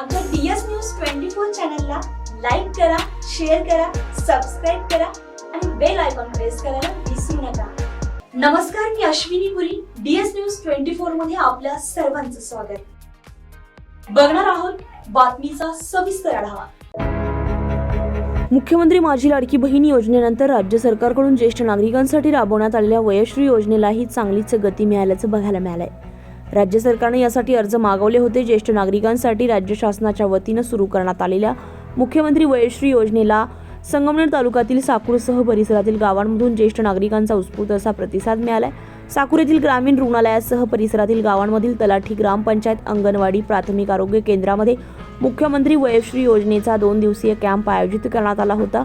आमच्या D S news twenty four चॅनलला like करा शेअर करा सबस्क्राईब करा आणि बेल आयकॉन प्रेस करायला विसरू नका. नमस्कार मी Ashwini Puri D S news twenty फोरमध्ये आपल्या सर्वांचं स्वागत. बघणार आहोत बातमीचा सविस्तर आढावा. मुख्यमंत्री माझी लाडकी बहीण योजनेनंतर राज्य सरकारकडून ज्येष्ठ नागरिकांसाठी राबवण्यात आलेल्या वयश्री योजनेलाही चांगलीच गती मिळाल्याचं बघायला मिळालंय. राज्य सरकारने यासाठी अर्ज मागवले होते. ज्येष्ठ नागरिकांसाठी राज्य शासनाच्या वतीनं सुरू करण्यात आलेल्या मुख्यमंत्री वयश्री योजनेला संगमनेर तालुक्यातील साकूरसह परिसरातील गावांमधून ज्येष्ठ नागरिकांचा उत्स्फूर्त असा प्रतिसाद मिळाला आहे साकूर येथील ग्रामीण रुग्णालयासह परिसरातील गावांमधील तलाठी ग्रामपंचायत अंगणवाडी प्राथमिक आरोग्य केंद्रामध्ये मुख्यमंत्री वयश्री योजनेचा दोन दिवसीय कॅम्प आयोजित करण्यात आला होता.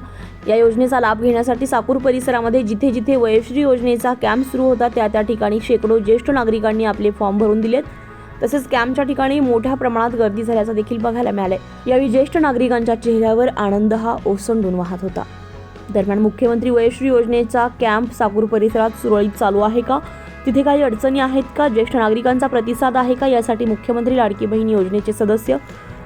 या योजनेचा लाभ घेण्यासाठी साकूर परिसरामध्ये जिथे जिथे वयश्री योजनेचा कॅम्प सुरू होता त्या त्या ठिकाणी शेकडो ज्येष्ठ नागरिकांनी आपले फॉर्म भरून दिलेत. तसेच कॅम्पच्या ठिकाणी मोठ्या प्रमाणात गर्दी झाल्याचं देखील बघायला मिळालंय. यावेळी ज्येष्ठ नागरिकांच्या चेहऱ्यावर आनंद हा ओसंडून वाहत होता. दरम्यान मुख्यमंत्री वयश्री योजनेचा कॅम्प साकूर परिसरात सुरळीत चालू आहे का? तिथे काही अडचणी आहेत का? ज्येष्ठ नागरिकांचा प्रतिसाद आहे का? यासाठी मुख्यमंत्री लाडकी बहीण योजनेचे सदस्य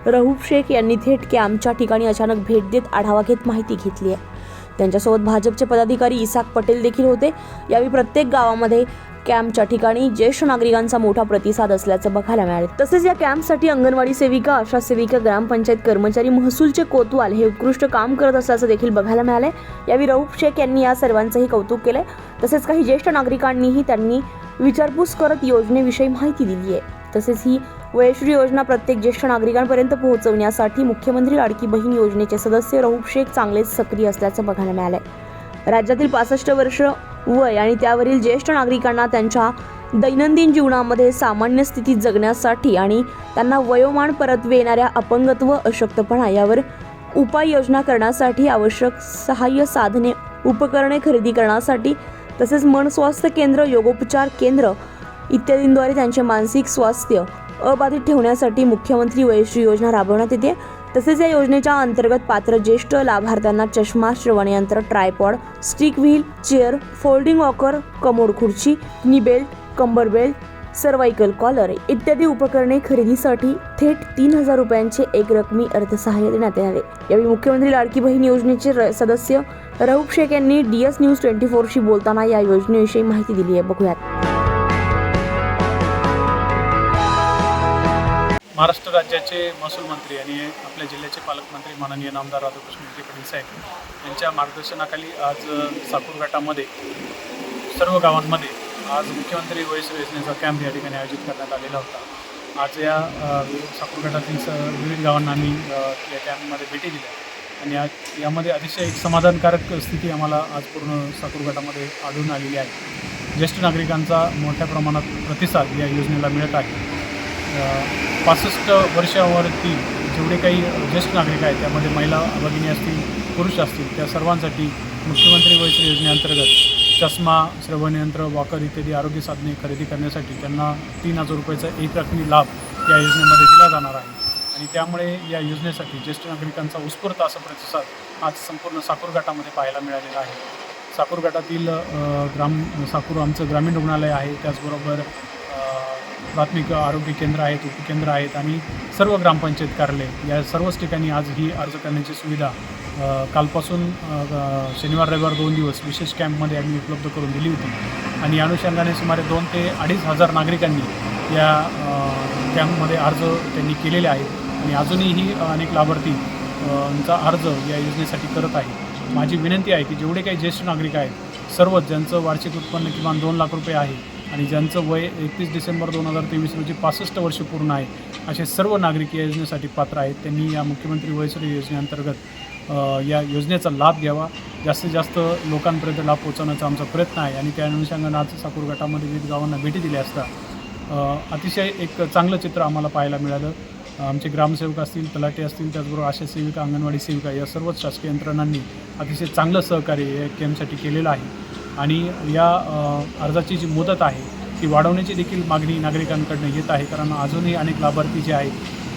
रहूब शेख यांनी थेट कॅम्पच्या ठिकाणी अचानक भेट देत आढावा घेत माहिती घेतली आहे. त्यांच्यासोबत भाजपचे पदाधिकारी इसाक पटेल देखील होते. यावेळी प्रत्येक गावामध्ये कॅम्पच्या ठिकाणी ज्येष्ठ नागरिकांचा मोठा प्रतिसाद असल्याचं बघायला मिळाले. तसेच या कॅम्पसाठी अंगणवाडी सेविका आशा सेविका ग्रामपंचायत कर्मचारी महसूलचे कोतवाल हे उत्कृष्ट काम करत असल्याचं देखील बघायला मिळालंय. यावेळी रऊफ शेख यांनी या सर्वांचंही कौतुक केलंय. तसेच काही ज्येष्ठ नागरिकांनीही त्यांनी विचारपूस करत योजनेविषयी माहिती दिली आहे. तसेच ही वयश्री योजना प्रत्येक ज्येष्ठ नागरिकांपर्यंत पोहोचवण्यासाठी मुख्यमंत्री लाडकी बहीण योजनेचे सदस्य रऊफ शेख चांगलेच सक्रिय असल्याचं बघायला मिळालंय. राज्यातील पासष्ट वर्ष वय आणि त्यावरील ज्येष्ठ नागरिकांना त्यांच्या दैनंदिन जीवनामध्ये सामान्य स्थितीत जगण्यासाठी आणि त्यांना वयोमान परतवे येणाऱ्या अपंगत्व अशक्तपणा यावर उपाययोजना करण्यासाठी आवश्यक सहाय्य साधने उपकरणे खरेदी करण्यासाठी तसेच मन स्वास्थ्य केंद्र योगोपचार केंद्र इत्यादींद्वारे त्यांचे मानसिक स्वास्थ्य अबाधित ठेवण्यासाठी मुख्यमंत्री वयश्री योजना राबवण्यात येते. तसेच या योजनेच्या अंतर्गत पात्र ज्येष्ठ लाभार्थ्यांना चष्मा श्रवणयंत्र tripod stick wheel chair folding walker commode खुर्ची निबेल्ट कंबर बेल्ट सर्वायकल कॉलर इत्यादी उपकरणे खरेदीसाठी थेट तीन हजार रुपयांचे एक रकमी अर्थसहाय्य देण्यात येणार आहे यावेळी मुख्यमंत्री लाडकी बहीण योजनेचे र- सदस्य रऊफ शेख यांनी डी एस न्यूज ट्वेंटी फोरशी बोलताना या योजनेविषयी माहिती दिली आहे. बघूयात. महाराष्ट्र राज्याचे महसूल मंत्री आणि आपल्या जिल्ह्याचे पालकमंत्री माननीय नामदार राधाकृष्ण विखे पाटील साहेब यांच्या मार्गदर्शनाखाली आज अ, साकूर गटामध्ये सर्व गावांमध्ये आज मुख्यमंत्री वयस योजनेचा कॅम्प या ठिकाणी आयोजित करण्यात आलेला होता. आज या अ, साकूर गटातील स विविध गावांना आम्ही या कॅम्पमध्ये भेटी दिल्या आणि आज यामध्ये अतिशय एक समाधानकारक स्थिती आम्हाला आज पूर्ण साकूर गटामध्ये आढळून आलेली आहे. ज्येष्ठ नागरिकांचा मोठ्या प्रमाणात प्रतिसाद या योजनेला मिळत आहे. पासष्ट वर्षावरती जेवढे काही ज्येष्ठ नागरिक आहेत त्यामध्ये महिला भगिनी असतील पुरुष असतील त्या सर्वांसाठी मुख्यमंत्री वयश्री योजनेअंतर्गत चष्मा श्रवणयंत्र वॉकर इत्यादी आरोग्य साधने खरेदी करण्यासाठी त्यांना तीन हजार रुपयाचा एक रकमी लाभ या योजनेमध्ये दिला जाणार आहे. आणि त्यामुळे या योजनेसाठी ज्येष्ठ नागरिकांचा उत्स्फूर्त असा प्रतिसाद आज संपूर्ण साखर गटामध्ये पाहायला मिळालेला आहे. साकूर गटातील ग्राम साकूर आमचं ग्रामीण रुग्णालय आहे. त्याचबरोबर प्राथमिक आरोग्य केंद्र आहेत उपकेंद्र आहेत आणि सर्व ग्रामपंचायत कार्यालय या सर्वच ठिकाणी आज ही अर्ज करण्याची सुविधा कालपासून शनिवार रविवार दोन दिवस विशेष कॅम्पमध्ये आम्ही उपलब्ध करून दिली होती. आणि या अनुषंगाने सुमारे दोन ते अडीच हजार नागरिकांनी या कॅम्पमध्ये अर्ज त्यांनी केलेले आहेत. आणि अजूनही अनेक लाभार्थींचा अर्ज या योजनेसाठी करत आहे माझी विनंती आहे की जेवढे काही ज्येष्ठ नागरिक आहेत सर्वच ज्यांचं वार्षिक उत्पन्न किमान दोन लाख रुपये आहे आणि ज्यांचं वय एकतीस डिसेंबर दोन हजार तेवीस रोजी पासष्ट वर्ष पूर्ण आहे असे सर्व नागरिक या योजनेसाठी पात्र आहेत. त्यांनी या मुख्यमंत्री वयश्री योजनेअंतर्गत या योजनेचा लाभ घ्यावा. जास्तीत जास्त लोकांपर्यंत लाभ पोहोचवण्याचा आमचा प्रयत्न आहे आणि त्या अनुषंगानं आज साकूर गटामध्ये विविध गावांना भेटी दिल्या असता अतिशय एक चांगलं चित्र आम्हाला पाहायला मिळालं. आमचे ग्रामसेवक असतील तलाटे असतील त्याचबरोबर आशा सेविका अंगणवाडी सेविका या सर्वच शासकीय यंत्रणांनी अतिशय चांगलं सहकार्य या कॅम्पसाठी केलेलं आहे. आणि या अर्जाची जी मुदत आहे ती वाढवण्याची देखील मागणी नागरिकांकडनं येत आहे. कारण अजूनही अनेक लाभार्थी जे आहेत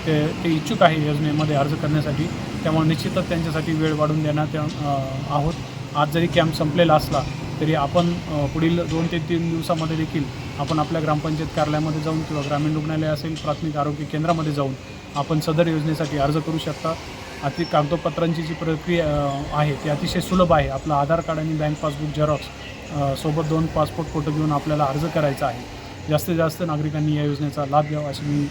ते ते इच्छुक आहे योजनेमध्ये अर्ज करण्यासाठी. त्यामुळे निश्चितच त्यांच्यासाठी वेळ वाढवून देण्यात आहोत. आज जरी कॅम्प संपलेला असला तरी आपण पुढील दोन ते तीन दिवसामध्ये देखील आपण आपल्या ग्रामपंचायत कार्यालयामध्ये जाऊन किंवा ग्रामीण रुग्णालय असेल प्राथमिक आरोग्य केंद्रामध्ये जाऊन आपण सदर योजनेसाठी अर्ज करू शकता. अति कागदपत्रांची जी प्रक्रिया आहे ती अतिशय सुलभ आहे. आपलं आधार कार्ड आणि बँक पासबुक झेरॉक्स सोबत दोन पासपोर्ट फोटो घेऊन आपल्याला अर्ज करायचा आहे. जास्तीत जास्त नागरिकांनी या योजनेचा लाभ घ्यावा अशी मी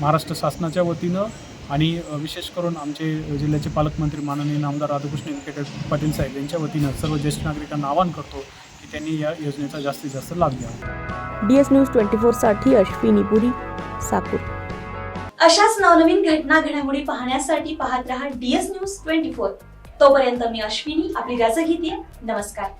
महाराष्ट्र शासनाच्या वतीनं आणि विशेष करून आमचे जिल्ह्याचे पालकमंत्री माननीय नामदार राधाकृष्ण विखे पाटील साहेब यांच्या वतीनं सर्व ज्येष्ठ नागरिकांना आवाहन करतो की त्यांनी या योजनेचा जास्तीत जास्त लाभ घ्यावा. डी एस न्यूज ट्वेंटी फोरसाठी अश्विनी पुरी साकूर. अशाच नवनवीन घटना घडामोडी पाहण्यासाठी पाहत रहा डीएस न्यूज ट्वेंटी फोर. तोपर्यंत मी अश्विनी आपली रजा घेते. नमस्कार.